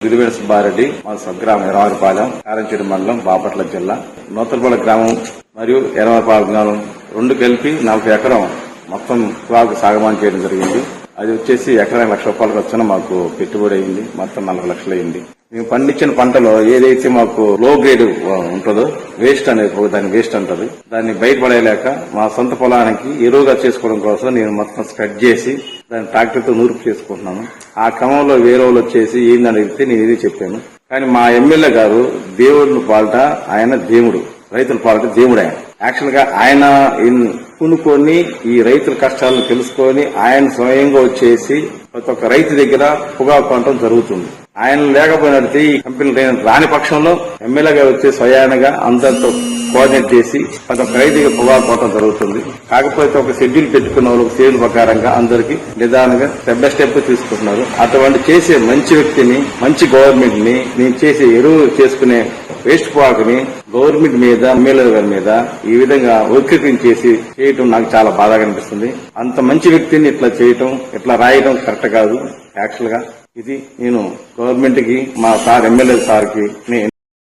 దిరివేణ సుబ్బారెడ్డి మా స్వగ్రామం ఎరవారిపాలెం కారంచేడు మండలం బాపట్ల జిల్లా నూతలపాల గ్రామం మరియు ఎరవారిపాలెం గ్రామం రెండు కలిపి నలభై ఎకరం మొత్తం పొగాకు సాగమానం చేయడం జరిగింది. అది వచ్చేసి ఎకరానికి లక్ష రూపాయలకు వచ్చిన మాకు పెట్టుబడి అయింది. మొత్తం నలభై లక్షలు అయింది. మేము పండించిన పంటలో ఏదైతే మాకు లో గ్రేడ్ ఉంటుందో వేస్ట్ అనేది దాని వేస్ట్ అంటది. దాన్ని బయటపడేయలేక మా సొంత పొలానికి ఎరువుగా చేసుకోవడం కోసం నేను మొత్తం స్ప్రెడ్ చేసి దాన్ని ట్రాక్టర్తో నూర్పు చేసుకుంటున్నాను. ఆ క్రమంలో వేరే వాళ్ళు వచ్చేసి ఏందని అడిగితే నేను ఇది చెప్పాను కానీ మా ఎమ్మెల్యే గారు దేవుడిని పాలట ఆయన దేవుడు. రైతుల పాలట దేవుడు ఆయన. యాక్చువల్గా ఆయన కొనుక్కొని ఈ రైతుల కష్టాలను తెలుసుకొని ఆయన స్వయంగా వచ్చేసి ప్రతి ఒక్క రైతు దగ్గర పొగాకు కొనడం జరుగుతుంది. ఆయన లేకపోయినట్టు ఈ కంపెనీ రాని పక్షంలో ఎమ్మెల్యేగా వచ్చి స్వయానగా అందరితో కోఆర్డినేట్ చేసి కొంత ఖైదీగా రైతు దగ్గర పొగాకు జరుగుతుంది. కాకపోతే ఒక షెడ్యూల్ పెట్టుకున్న వాళ్ళకి షెడ్యూల్ ప్రకారంగా అందరికి నిదానంగా స్టెప్ బై స్టెప్ తీసుకుంటున్నారు. అటువంటి చేసే మంచి వ్యక్తిని మంచి గవర్నమెంట్ని నేను చేసే ఎరువు చేసుకునే వేస్ట్ పొగాకుని గవర్నమెంట్ మీద ఎమ్మెల్యే గారి మీద ఈ విధంగా వక్రీకరించేసి చేయటం నాకు చాలా బాధగా అనిపిస్తుంది. అంత మంచి వ్యక్తిని ఇట్లా చేయటం ఇట్లా రాయటం కరెక్ట్ కాదు యాక్చువల్గా. ఇది నేను గవర్నమెంట్కి మా సార్ ఎమ్మెల్యే సార్కి నేను